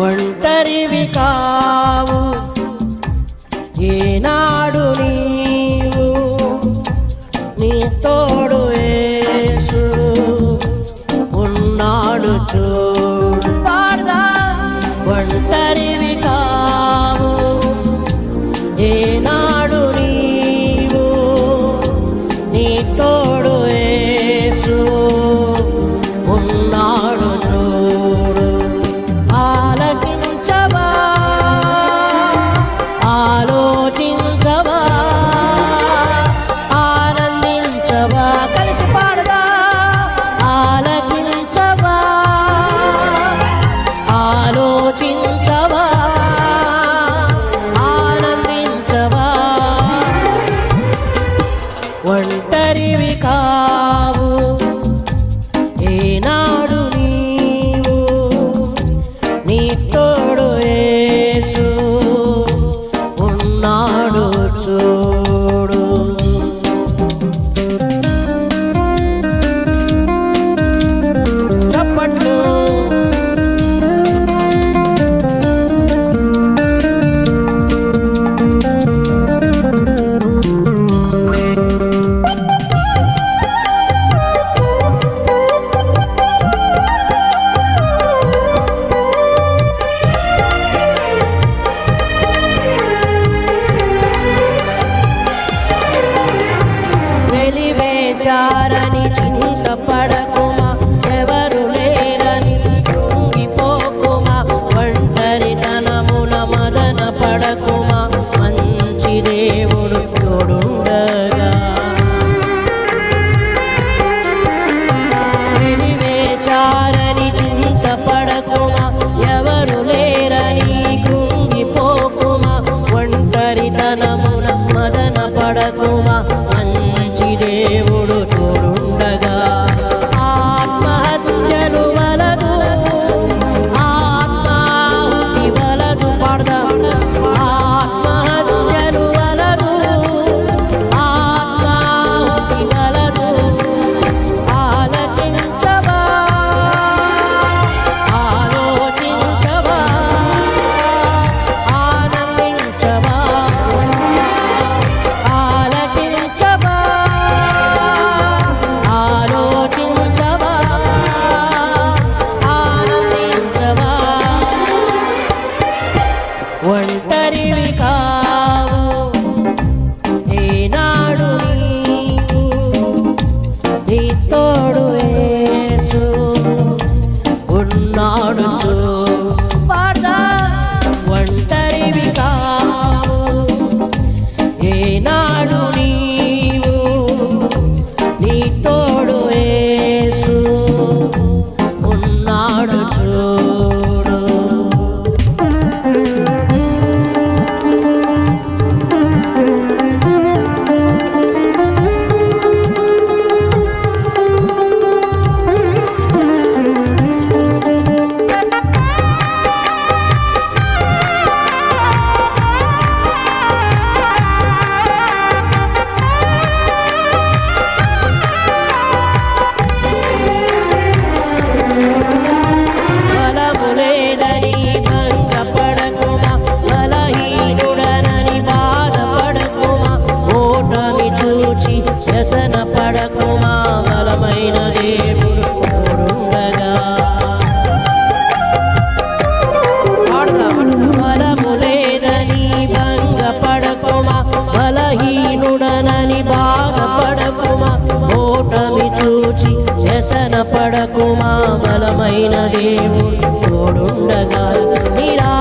ఒంటరివి కావు. ఏనాడు నీవు నీ తోడు ఏసు ఉన్నాడు చూడు పాడదా. ఒంటరివి కావు. ఏనా bendito. క్షణమున మదన పడకుమా ഒട്ടരുവികാ నుంచి వ్యసన పడకు బలమైన దేవుడు తోడుండగా బలము పడకుమా బలమైన దేవుడు తోడుండగా నిరా